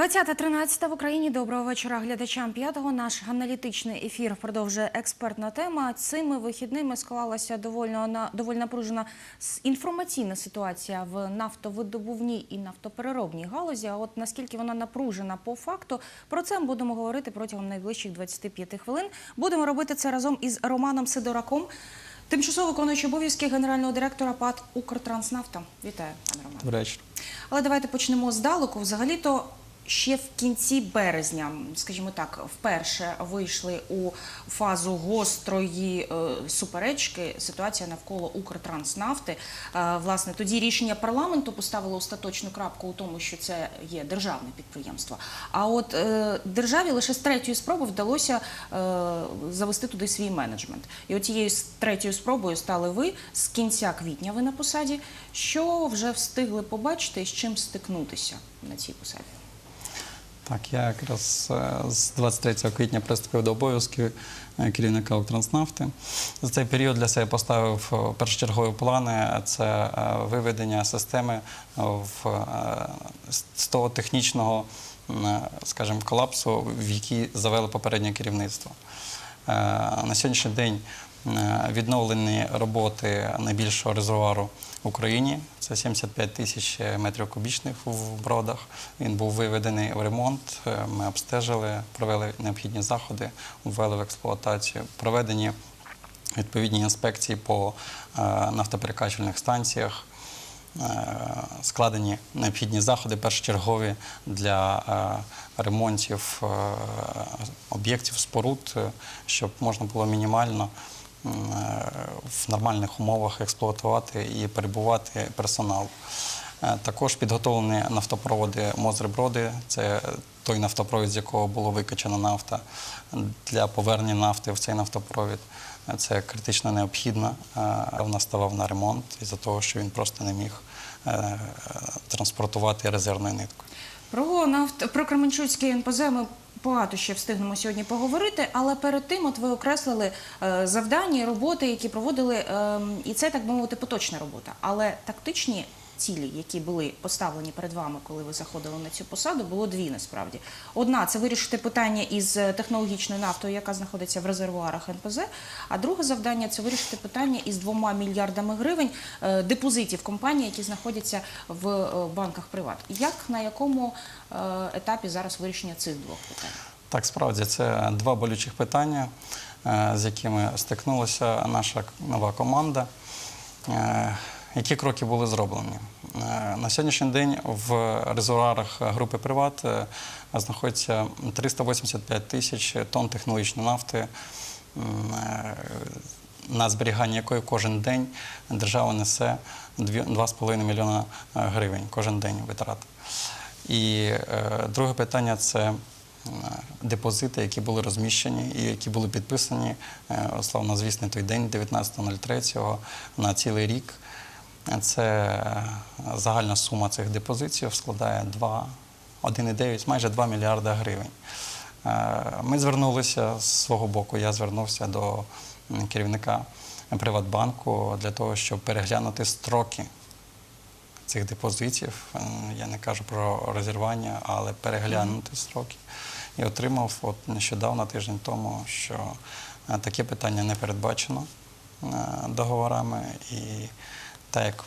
20.13 в Україні. Доброго вечора глядачам п'ятого. Наш аналітичний ефір продовжує експертна тема. Цими вихідними склалася доволі, доволі напружена інформаційна ситуація в нафтовидобувній і нафтопереробній галузі. А от наскільки вона напружена по факту, про це будемо говорити протягом найближчих 25 хвилин. Будемо робити це разом із Романом Сидораком, тимчасово виконуючий обов'язки генерального директора ПАД «Укртранснафта». Вітаю, пане Романе. Добрий вечір. Але давайте почнемо здалеку. Взагалі-то ще в кінці березня, скажімо так, вперше вийшли у фазу гострої е, суперечки. Ситуація навколо Укртранснафти. Е, власне, тоді рішення парламенту поставило остаточну крапку у тому, що це є державне підприємство. А от е, державі лише з третьої спроби вдалося завести туди свій менеджмент. І от цією третьою спробою стали ви з кінця квітня. Ви на посаді. Що вже встигли побачити і з чим стикнутися на цій посаді? Так, я якраз е, з 23 квітня приступив до обов'язків е, керівника «Укртранснафти». За цей період для себе поставив е, першочергові плани. Це виведення системи з- того технічного, скажімо, колапсу, в який завели попереднє керівництво. На сьогоднішній день відновлені роботи найбільшого резервуару в Україні. Це 75 тисяч метрів кубічних в бродах. Він був виведений в ремонт. Е, Ми обстежили, провели необхідні заходи, ввели в експлуатацію, проведені відповідні інспекції по е, нафтоперекачувальних станціях. Е, Складені необхідні заходи першочергові для е, ремонтів е, об'єктів споруд, е, щоб можна було мінімально е, в нормальних умовах експлуатувати і перебувати персонал. Е, Також підготовлені нафтопроводи Мозри-Броди. Це той нафтопровід, з якого було викачана нафта для повернення нафти в цей нафтопровід. Е, Це критично необхідно. Е, Вона ставав на ремонт із-за того, що він просто не міг е, транспортувати резервною ниткою. Про нафт про Кременчуцький НПЗ ми багато ще встигнемо сьогодні поговорити. Але перед тим, от ви окреслили е, завдання, і роботи, які проводили, е, і це так би мовити поточна робота. Але тактичні цілі, які були поставлені перед вами, коли ви заходили на цю посаду, було дві насправді. Одна це вирішити питання із е, технологічною нафтою, яка знаходиться в резервуарах НПЗ. А друге завдання це вирішити питання із двома мільярдами гривень е, депозитів компаній, які знаходяться в е, банках приват. Як на якому етапі зараз вирішення цих двох питань? Так, справді це два болючих питання, з якими стикнулася наша нова команда. Які кроки були зроблені? Е, На сьогоднішній день в резервуарах групи Приват е, знаходиться 385 тисяч тонн технологічної нафти, е, на зберігання якої кожен день держава несе дві- 2,5 мільйона гривень кожен день витрат. І друге питання це депозити, які були розміщені і які були підписані, славно звісний той день, 19.03 на цілий рік. Це е, загальна сума цих депозитів складає 2, 1,9, майже 2 мільярда гривень. Е, Ми звернулися з свого боку, я звернувся до керівника Приватбанку для того, щоб переглянути строки цих депозитів. Я не кажу про розірвання, але переглянути строки. І отримав от нещодавно тиждень тому, що е, таке питання не передбачено договорами. І так як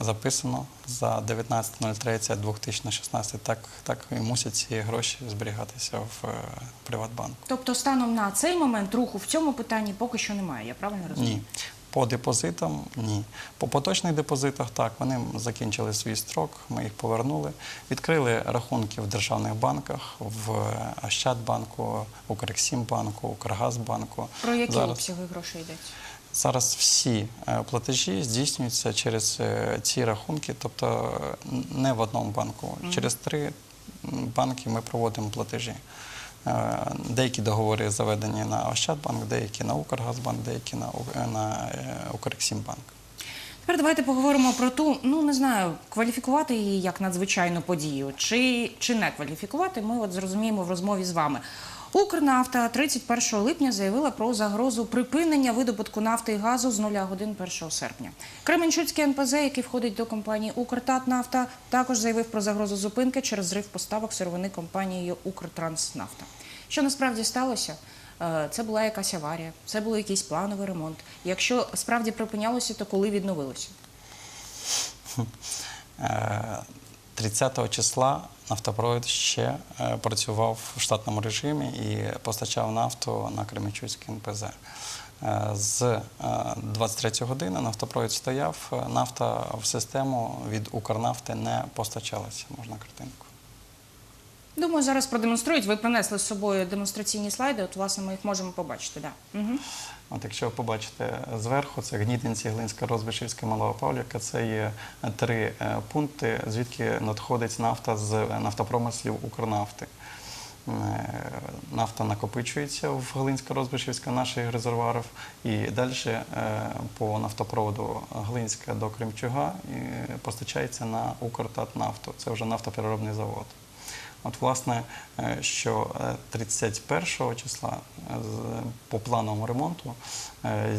записано за 19.03.2016, так, так і мусять ці гроші зберігатися в е, Приватбанку. Тобто, станом на цей момент руху в цьому питанні поки що немає. Я правильно розумію? Ні. По депозитам ні. По поточних депозитах так, вони закінчили свій строк, ми їх повернули. Відкрили рахунки в державних банках, в Ощадбанку, Укрексімбанку, Укргазбанку. Про які Зараз, обсяги грошей йдеться? Зараз всі е, платежі здійснюються через е, ці рахунки, тобто е, не в одному банку. Через три банки ми проводимо платежі. Деякі договори заведені на Ощадбанк, деякі на Укргазбанк, деякі на, на Укрексімбанк. Тепер давайте поговоримо про ту, ну не знаю, кваліфікувати її як надзвичайну подію, чи, чи не кваліфікувати. Ми от зрозуміємо в розмові з вами. Укрнафта 31 липня заявила про загрозу припинення видобутку нафти і газу з 0 годин 1 серпня. Кременчуцький НПЗ, який входить до компанії «Укртатнафта», також заявив про загрозу зупинки через зрив поставок сировини компанією «Укртранснафта». Що насправді сталося? Е, Це була якась аварія, це був якийсь плановий ремонт. Якщо справді припинялося, то коли відновилося? Е, 30 числа нафтопровід ще е, працював в штатному режимі і постачав нафту на Кременчуцький НПЗ. Е, З е, 23 години нафтопровід стояв, е, нафта в систему від Укрнафти не постачалася, можна картинку. Думаю, зараз продемонструють. Ви принесли з собою демонстраційні слайди. От, власне, ми їх можемо побачити. Да. От якщо ви побачите зверху, це Гнітинці, Глинська, Розбишівська, Малого Павлівка. Це є три е, пункти, звідки надходить нафта з нафтопромислів Укрнафти. Е, Нафта накопичується в Глинсько-Розбишівська наших резервуарів і далі е, по нафтопроводу Глинська до Кримчуга е, постачається на Укртатнафту. Це вже нафтопереробний завод. От, власне, е, що е, 31 числа е, по плановому ремонту е,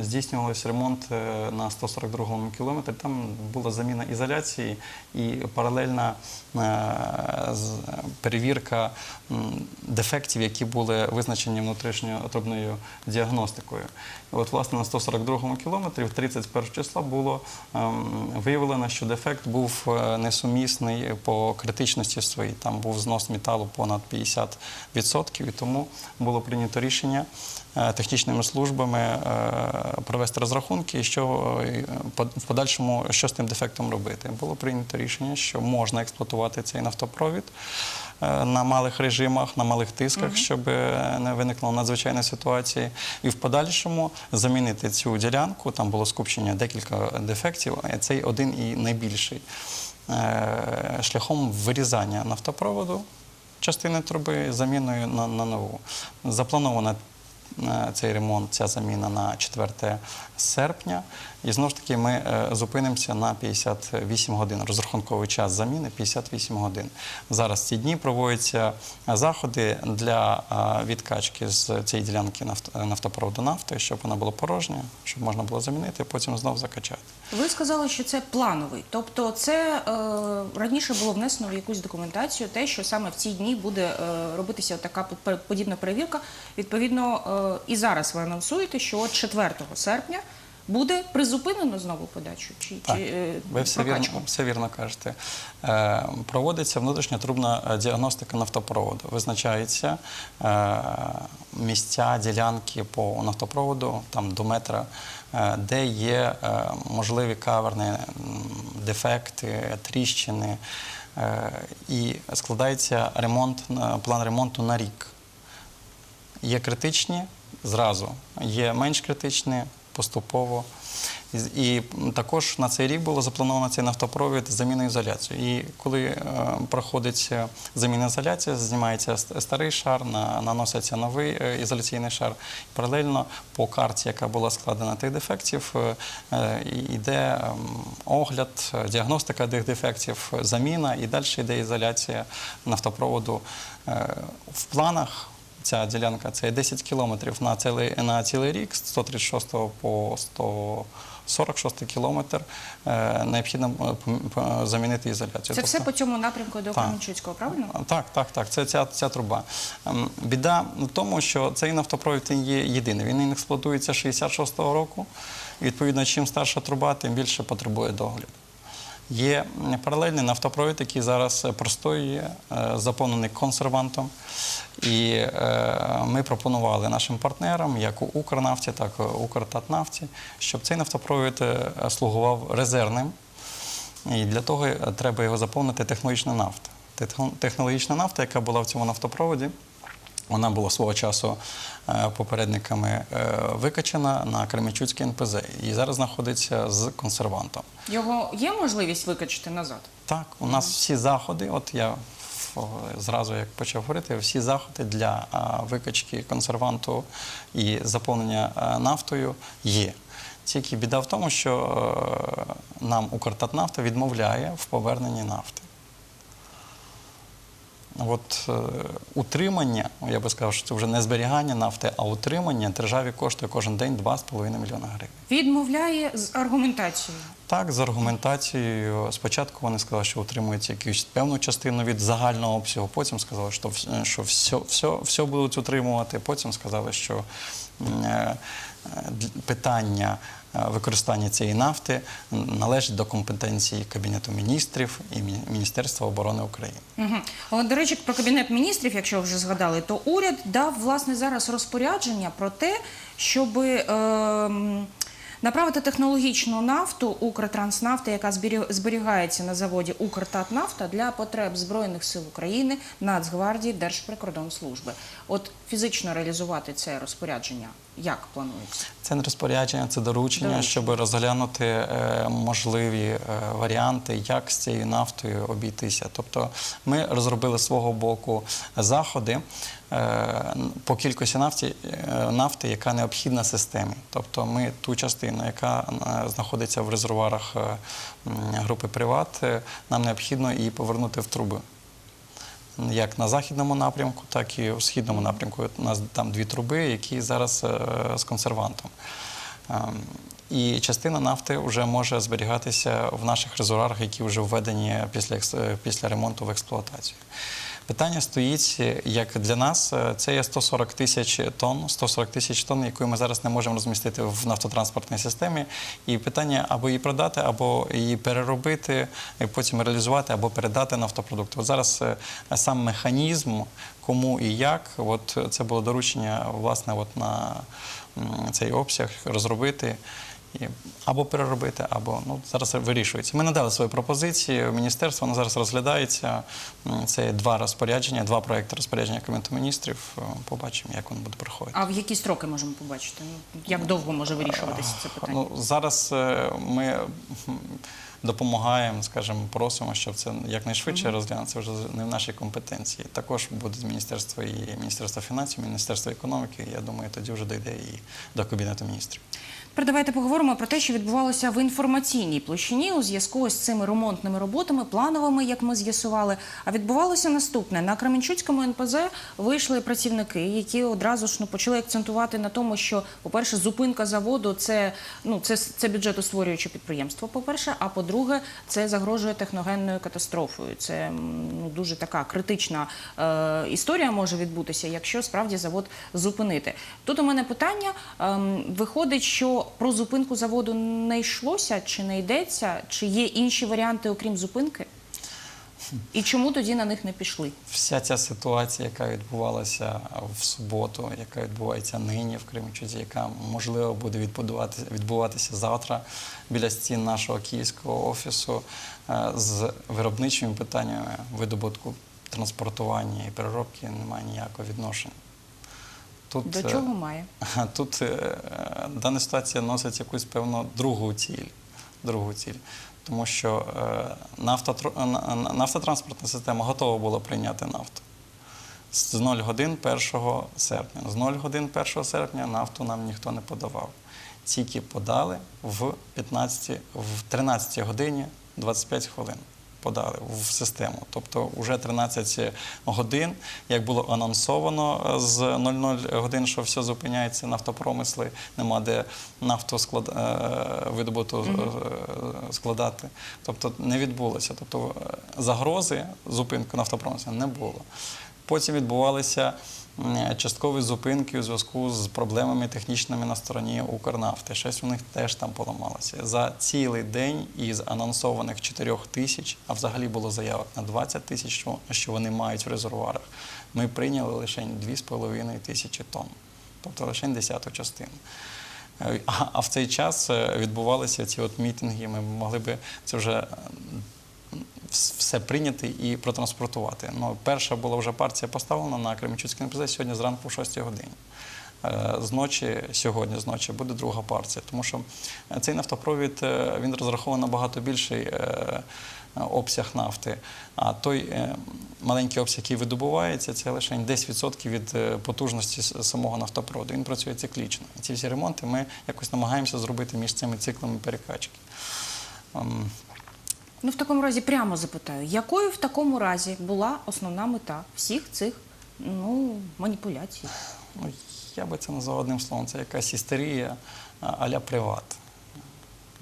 здійснювався ремонт е, на 142 кілометрі. Там була заміна ізоляції і паралельна е, перевірка дефектів, які були визначені внутрішньотрубною діагностикою. І от, власне, на 142 кілометрі в 31 числа було ем, виявлено, що дефект був е, несумісний по критичності своїй. Там був знос металу понад 50%, і тому було прийнято рішення е, технічними службами е, провести розрахунки, що е, в подальшому що з тим дефектом робити. Було прийнято рішення, що можна експлуатувати цей нафтопровід на малих режимах, на малих тисках, щоб не виникло надзвичайної ситуації, і в подальшому замінити цю ділянку. Там було скупчення декілька дефектів, а цей один і найбільший шляхом вирізання нафтопроводу частини труби заміною на, на нову. Заплановано е, цей ремонт, ця заміна на 4 серпня. І знову ж таки ми е, зупинимося на 58 годин. Розрахунковий час заміни 58 годин. Зараз ці дні проводяться заходи для е, відкачки з цієї ділянки нафт- нафтопроводу нафти, щоб вона була порожня, щоб можна було замінити, потім знов закачати. Ви сказали, що це плановий, тобто це е, раніше було внесено в якусь документацію, те, що саме в ці дні буде е, робитися така подібна перевірка. Відповідно, е, і зараз ви анонсуєте, що от 4 серпня буде призупинено знову подачу чи, Так, чи е, ви все вірно, все вірно кажете. Е, проводиться внутрішньотрубна е, діагностика нафтопроводу. Визначаються е, місця, ділянки по нафтопроводу, там до метра, е, де є можливі каверни, дефекти, тріщини. І складається ремонт, план ремонту на рік. Є критичні зразу, є менш критичні поступово. І, також на цей рік було заплановано цей нафтопровід з заміною ізоляції. І коли е, проходить заміна ізоляції, знімається старий шар, на, наноситься новий е, ізоляційний шар. Паралельно по карті, яка була складена тих дефектів, е, йде ем, огляд, діагностика тих дефектів, заміна і далі йде ізоляція нафтопроводу. Е, В планах Ця ділянка це 10 кілометрів на цілий, на цілий рік, з 136 по 146 кілометр. Е, необхідно е, замінити ізоляцію. Це все Тобто- по цьому напрямку до. Кременчуцького, правильно? так, так, так. Це ця, ця труба. Ем, Біда в тому, що цей нафтопровід є єдиний. Він експлуатується 66-го року. І, відповідно, чим старша труба, тим більше потребує догляду. Є паралельний нафтопровід, який зараз е, простоює, е, заповнений консервантом. І е, ми пропонували нашим партнерам, як у Укрнафті, так і Укртатнафті, щоб цей нафтопровід слугував резервним. І для того треба його заповнити технологічна нафта. Технологічна нафта, яка була в цьому нафтопроводі, вона була свого часу е, попередниками е, викачана на Кременчуцький НПЗ і зараз знаходиться з консервантом. Його є можливість викачати назад? Так, у нас всі заходи, от я зразу як почав говорити, всі заходи для викачки консерванту і заповнення нафтою є. Тільки біда в тому, що е, нам Укртатнафта відмовляє в поверненні нафти. От е, утримання, я би сказав, що це вже не зберігання нафти, а утримання державі коштує кожен день 2,5 мільйона гривень. Відмовляє з аргументацією. Так, з аргументацією. Спочатку вони сказали, що утримують якусь певну частину від загального обсягу. Потім сказали, що, що все, все, все будуть утримувати. Потім сказали, що е, е, питання е, використання цієї нафти належить до компетенції Кабінету міністрів і Міністерства оборони України. Угу. От, до речі, про кабінет міністрів, якщо вже згадали, то уряд дав власне зараз розпорядження про те, щоб ем, направити технологічну нафту Укртранснафти, яка зберігається на заводі Укртатнафта для потреб збройних сил України, Нацгвардії, Держприкордонслужби. От фізично реалізувати це розпорядження як планується? Це не розпорядження, це доручення, Доручення. щоб розглянути е, можливі е, варіанти, як з цією нафтою обійтися. Тобто ми розробили свого боку заходи по кількості нафти, е, нафти, яка необхідна системі. Тобто ми ту частину, яка е, знаходиться в резервуарах е, групи Приват, е, нам необхідно її повернути в труби як на західному напрямку, так і у східному напрямку. У нас там дві труби, які зараз е, з консервантом. Ем, І частина нафти вже може зберігатися в наших резервуарах, які вже введені після, е, після ремонту в експлуатацію. Питання стоїть, як для нас, е, це є 140 тисяч тонн, 140 тисяч тонн, яку ми зараз не можемо розмістити в нафтотранспортній системі. І питання або її продати, або її переробити, і потім реалізувати, або передати нафтопродукти. От зараз е, сам механізм, кому і як, от це було доручення власне от на цей обсяг розробити. І або переробити, або ну зараз вирішується. Ми надали свої пропозиції. Міністерство воно зараз розглядається. Це два розпорядження, два проекти розпорядження Кабінету міністрів. Е, Побачимо, як воно буде проходити. А в які строки можемо побачити? Ну, як довго може вирішуватися це питання? Ну, зараз е, ми допомагаємо, скажімо, просимо, щоб це якнайшвидше розглянути. Це вже не в нашій компетенції. Також буде Міністерство і Міністерство фінансів, Міністерство економіки. Я думаю, тоді вже дійде і до Кабінету міністрів. Давайте поговоримо про те, що відбувалося в інформаційній площині у зв'язку з цими ремонтними роботами, плановими, як ми з'ясували. А відбувалося наступне: на Кременчуцькому НПЗ вийшли працівники, які одразу ж ну почали акцентувати на тому, що, по-перше, зупинка заводу це ну це, це бюджетостворююче підприємство. По-перше, а по-друге, це загрожує техногенною катастрофою. Це ну дуже така критична е, історія може відбутися, якщо справді завод зупинити. Тут у мене питання: ем, виходить, про зупинку заводу не йшлося, чи не йдеться, чи є інші варіанти, окрім зупинки? І чому тоді на них не пішли? Вся ця ситуація, яка відбувалася в суботу, яка відбувається нині в Кременчуці, яка можливо буде відбудувати- відбуватися завтра біля стін нашого київського офісу е, з виробничими питаннями видобутку, транспортування і переробки немає ніякого відношення. Тут, До е, чого має? Тут е, дана ситуація носить якусь певну другу ціль. Другу ціль. Тому що е, нафтотранспортна система готова була прийняти нафту. З 0 годин 1 серпня. З 0 годин 1 серпня нафту нам ніхто не подавав. Тільки подали в 15, в 13 годині 25 хвилин. Подали в систему. Тобто вже 13 годин, як було анонсовано е, з 00 годин, що все зупиняється, нафтопромисли, нема де нафту склад... е, видобуту е, складати. Тобто не відбулося. Тобто е, загрози зупинку нафтопромислу не було. Потім відбувалися часткові зупинки у зв'язку з проблемами технічними на стороні Укрнафти. Щось у них теж там поламалося. За цілий день із анонсованих 4 тисяч, а взагалі було заявок на 20 тисяч, що, вони мають в резервуарах, ми прийняли лише 2,5 тисячі тонн, тобто лише десяту частину. Е, А, в цей час е, відбувалися ці от мітинги. Ми могли би це вже все прийняти і протранспортувати. Ну, перша була вже партія поставлена на Кременчуцький НПЗ сьогодні зранку о 6 годині. Е, Зночі, сьогодні зночі буде друга партія, тому що е, цей нафтопровід е, він розрахований на багато більший обсяг нафти. А той маленький обсяг, який видобувається, це лише 10% від потужності самого нафтопроводу. Він працює циклічно. І ці всі ремонти ми якось намагаємося зробити між цими циклами перекачки. Ну, в такому разі прямо запитаю, якою в такому разі була основна мета всіх цих ну, маніпуляцій? Ну, я би це назвав одним словом, це якась істерія а-ля приват.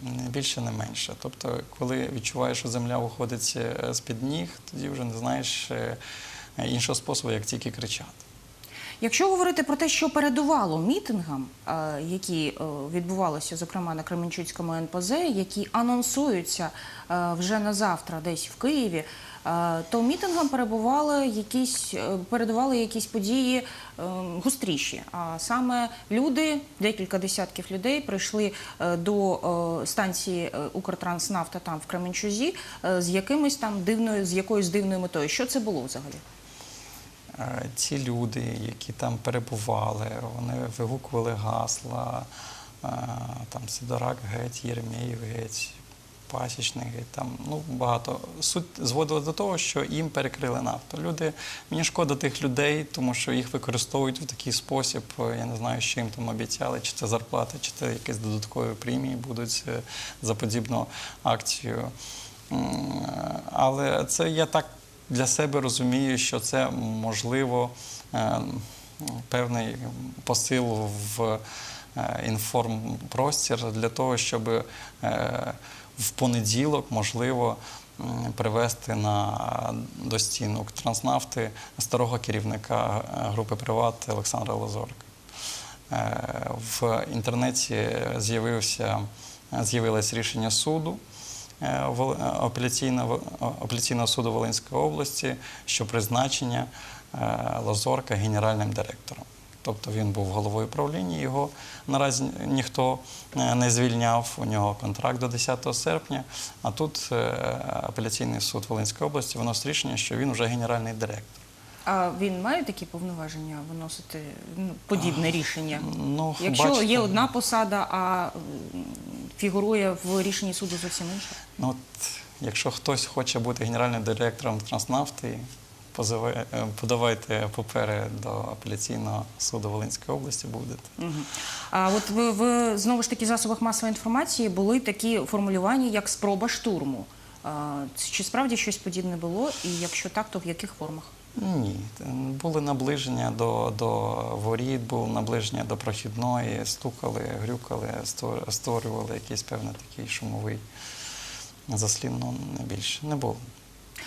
Не більше, не менше. Тобто, коли відчуваєш, що земля виходить е, з-під ніг, тоді вже не знаєш е, іншого способу, як тільки кричати. Якщо говорити про те, що передувало мітингам, е, які е, відбувалися, зокрема на Кременчуцькому НПЗ, які анонсуються е, вже на завтра, десь в Києві, то мітингам перебували якісь передували якісь події гостріші. А саме люди, декілька десятків людей, прийшли до станції Укртранснафта там в Кременчузі з якимось там дивною, з якоюсь дивною метою. Що це було взагалі? Е, Ці люди, які там перебували, вони вигукували гасла, е, там Сидорак геть, Єремєєв геть, Пасічний геть, там ну багато. Суть зводила до того, що їм перекрили нафту. Люди, мені шкода тих людей, тому що їх використовують в такий спосіб. Я не знаю, що їм там обіцяли, чи це зарплата, чи це якісь додаткові премії будуть е, за подібну акцію. Але це я так для себе розумію, що це можливо е, певний посил в е, інформпростір для того, щоб е, в понеділок можливо привести на до стін Укртранснафти старого керівника групи Приват Олександра Лазорка. В інтернеті з'явився з'явилось рішення суду апеляційного, апеляційного суду Волинської області, що призначення е, Лазорка генеральним директором. Тобто він був головою правління, його наразі ніхто е, не звільняв. У нього контракт до 10 серпня. А тут е, апеляційний суд Волинської області виносить рішення, що він вже генеральний директор. А він має такі повноваження виносити ну, подібне рішення? Ну, Якщо бачите, є одна посада, а фігурує в рішенні суду зовсім інша. Ну, от, якщо хтось хоче бути генеральним директором Транснафти, позиве- е, подавайте папери до апеляційного суду Волинської області, будете. А от в, в знову ж таки засобах масової інформації були такі формулювання, як спроба штурму. А, чи справді щось подібне було? І якщо так, то в яких формах? Ні, були наближення до, до воріт, було наближення до прохідної, стукали, грюкали, створювали якийсь певний такий шумовий заслін, ну не більше. Не було.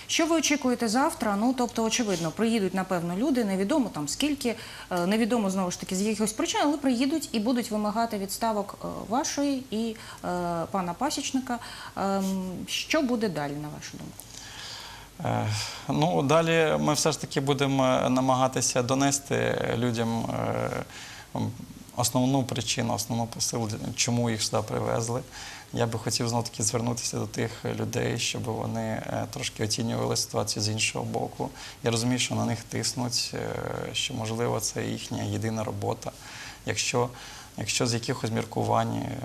Що ви очікуєте завтра? Ну тобто, очевидно, приїдуть напевно люди, невідомо там скільки, е, невідомо знову ж таки з якихось причин, але приїдуть і будуть вимагати відставок е, вашої і е, пана пасічника. Ем, Що буде далі, на вашу думку? Е, Ну, далі ми все ж таки будемо намагатися донести людям е, основну причину, основну посилу, чому їх сюди привезли. Я би хотів знову таки звернутися до тих людей, щоб вони е, трошки оцінювали ситуацію з іншого боку. Я розумію, що на них тиснуть, е, що можливо це їхня єдина робота. Якщо Якщо з якихось міркувань, е,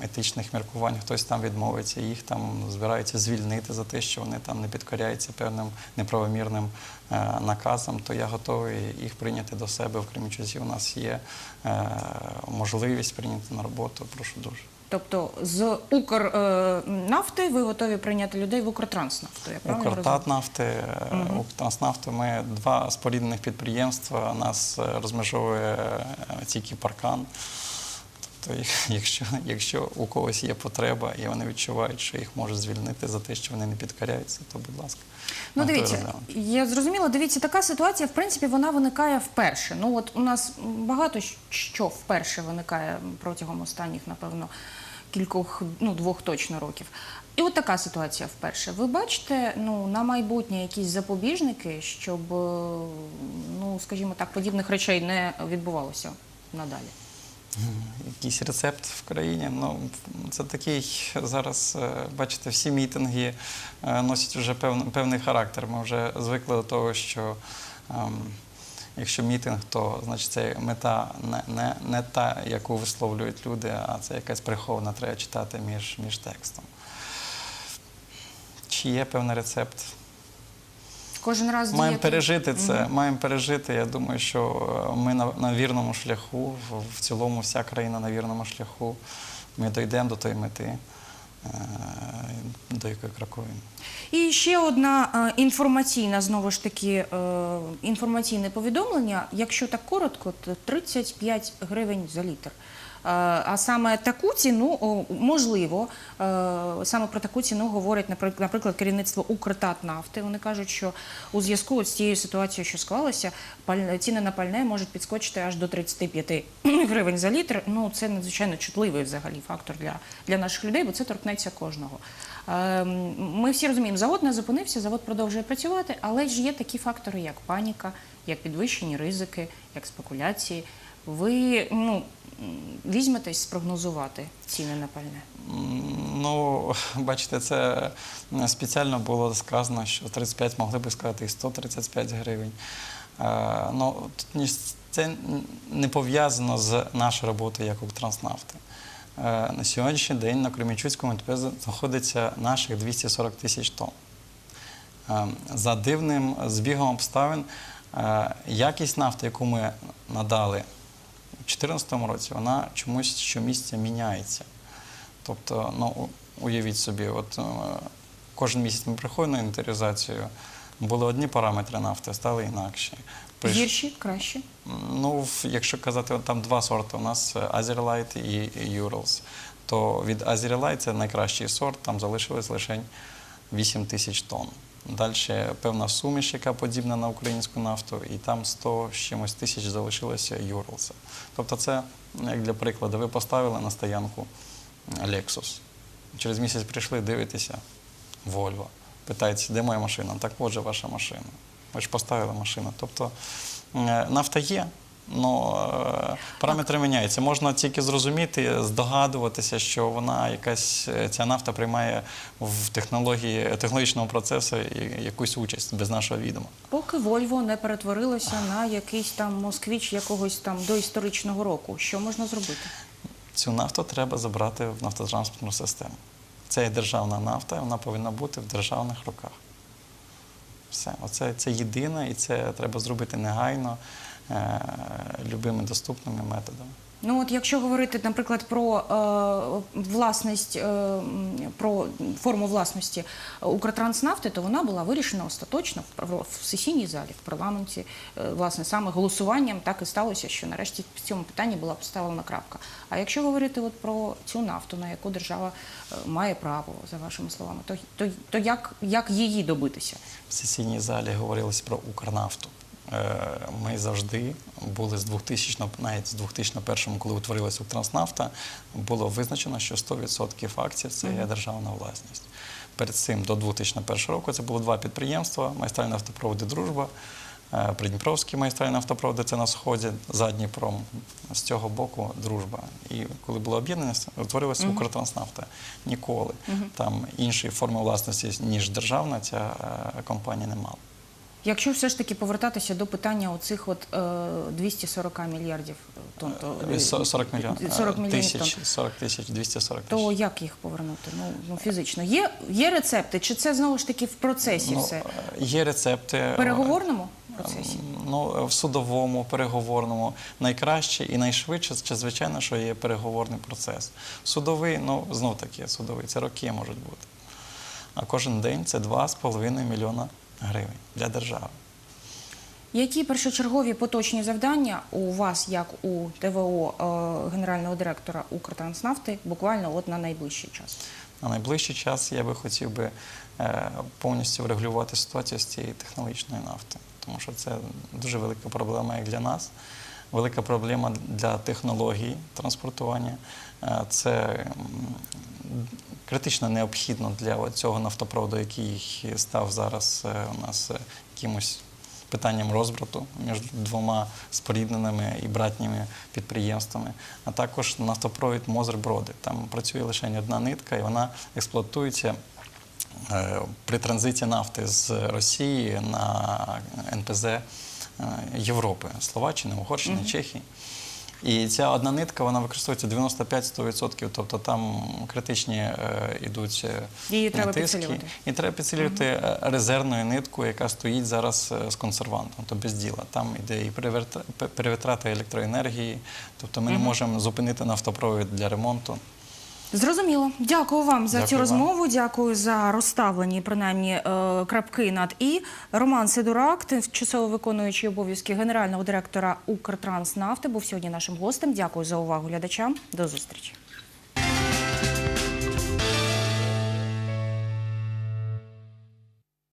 етичних міркувань хтось там відмовиться, їх там збираються звільнити за те, що вони там не підкоряються певним неправомірним наказом, наказам, то я готовий їх прийняти до себе в Кремічузі. У нас є е, можливість прийняти на роботу. Прошу дуже. Тобто з Укрнафти ви готові прийняти людей в Укртранснафту? Я правильно? Укртатнафти, е, Укртранснафти, ми два споріднених підприємства, нас е, розмежовує е, тільки паркан. Тобто, якщо, якщо у когось є потреба і вони відчувають, що їх можуть звільнити за те, що вони не підкоряються, то будь ласка. Ну, дивіться, я зрозуміла. Дивіться, така ситуація, в принципі, вона виникає вперше. Ну, от у нас багато що вперше виникає протягом останніх, напевно, кількох, ну, двох точно років. І от така ситуація вперше. Ви бачите, ну, на майбутнє якісь запобіжники, щоб, е, ну, скажімо так, подібних речей не відбувалося надалі. Якийсь рецепт в країні. Ну, це такий зараз, е, бачите, всі мітинги е, носять вже певний, характер. Ми вже звикли до того, що ем, якщо мітинг, то значить це мета не, не, не та, яку висловлюють люди, а це якась прихована, треба читати між, між текстом. Чи є певний рецепт? Кожен раз Маємо пережити це. Мгм. Маємо пережити. Я думаю, що е, ми на, на вірному шляху. В, в цілому, вся країна на вірному шляху. Ми дійдемо до тої мети. е, до якої крокуємо. І ще одна е, інформаційна, знову ж таки, е, інформаційне повідомлення. Якщо так коротко, то 35 гривень за літр. Е, А саме таку ціну, можливо, е, саме про таку ціну говорить, наприк- наприклад, керівництво Укртатнафти. Вони кажуть, що у зв'язку з цією ситуацією, що склалася, ціни на пальне можуть підскочити аж до 35 гривень за літр. Ну, це надзвичайно чутливий взагалі фактор для, для наших людей, бо це торкнеться кожного. Ем, Ми всі розуміємо, завод не зупинився, завод продовжує працювати, але ж є такі фактори, як паніка, як підвищені ризики, як спекуляції. Ви ну, візьметесь спрогнозувати ціни на пальне? Ну, бачите, це спеціально було сказано, що 35 могли би сказати і 135 гривень. Е, Ну, це не пов'язано з нашою роботою як Укртранснафти. Е, На сьогоднішній день на Кременчуцькому НТП знаходиться наших 240 тисяч тонн. Е, За дивним збігом обставин, якість нафти, яку ми надали у 2014 році, вона чомусь щомісяця міняється. Тобто, ну, уявіть собі, от е, кожен місяць ми приходимо на інвентаризацію, були одні параметри нафти, стали інакші. Приш- Гірші, краще? Ну, якщо казати, там два сорти. У нас Azerlight і Urals. То від Azerlight це найкращий сорт, там залишилось лише 8 тисяч тонн. Далі певна суміш, яка подібна на українську нафту, і там 100 з чимось тисяч залишилося Urals. Тобто, це, як для прикладу, ви поставили на стоянку Lexus. Через місяць прийшли, дивитеся, Volvo. Питається, де моя машина? Так от же ваша машина. Ви ж поставили машину. Тобто е, нафта є, але параметри міняються. Можна тільки зрозуміти, здогадуватися, що вона якась е, ця нафта приймає в технології технологічного процесу якусь участь без нашого відома. Поки Вольво не перетворилося на якийсь там москвіч якогось там доісторичного року, що можна зробити? Цю нафту треба забрати в нафтотранспортну систему. Це є державна нафта, і вона повинна бути в державних руках. Все, оце це єдине, і це треба зробити негайно, е, любими доступними методами. Ну от якщо говорити, наприклад, про е, власність, е, про форму власності Укртранснафти, то вона була вирішена остаточно в сесійній залі, в парламенті. Е, власне, саме голосуванням так і сталося, що нарешті в цьому питанні була поставлена крапка. А якщо говорити от про цю нафту, на яку держава е, має право, за вашими словами, то, то, то як, як її добитися? В сесійній залі говорилось про Укрнафту. Е, Ми завжди були з 2000, навіть з 2001, коли утворилася Укртранснафта, було визначено, що 100% акцій це є державна власність. Перед цим до 2001 року це було два підприємства: майстральні автопроводи Дружба, е, Придніпровські майстральні автопроводи це на сході, задній пром з цього боку дружба. І коли було об'єднання, утворилася Укртранснафта. Ніколи там іншої форми власності, ніж державна, ця е, компанія не мала. Якщо все ж таки повертатися до питання оцих от е, 240 мільярдів тонн, то, Е, 40 мільйонів 40 мільйонів тисяч, 40 тисяч, 240 То як їх повернути? Ну, ну фізично. Є, є рецепти, чи це знову ж таки в процесі Ну, все? е, є рецепти. е, В переговорному процесі? Ну, в судовому, переговорному найкраще і найшвидше, це звичайно, що є переговорний процес. Судовий, ну знов таки, судовий, це роки можуть бути. А кожен день це 2,5 мільйона гривень для держави. Які першочергові поточні завдання у вас, як у ТВО е, генерального директора Укртранснафти, буквально от на найближчий час? На найближчий час я би хотів би е, повністю врегулювати ситуацію з цієї технологічної нафти, тому що це дуже велика проблема як для нас, велика проблема для технологій транспортування. Е, Це критично необхідно для цього нафтопроводу, який став зараз е, у нас е, якимось питанням розбрату між двома спорідненими і братніми підприємствами, а також нафтопровід Мозер-Броди. Там працює лише одна нитка, і вона експлуатується е, при транзиті нафти з Росії на НПЗ Європи, Словаччини, Угорщини, Чехії. І ця одна нитка вона використовується 95-100%, тобто там критичні е, ідуть е, Її треба тиски. підсилювати. І треба підсилювати е, резервною ниткою, яка стоїть зараз е, з консервантом, то без діла. Там йде і перевитрати пе- перевитрата електроенергії, тобто ми не можемо зупинити нафтопровід для ремонту. Зрозуміло. Дякую вам за Дякую цю вам. розмову. Дякую за розставлені принаймні е, крапки над і. Роман Сидорак, тимчасово виконуючий обов'язки генерального директора Укртранснафти, був сьогодні нашим гостем. Дякую за увагу глядачам. До зустрічі.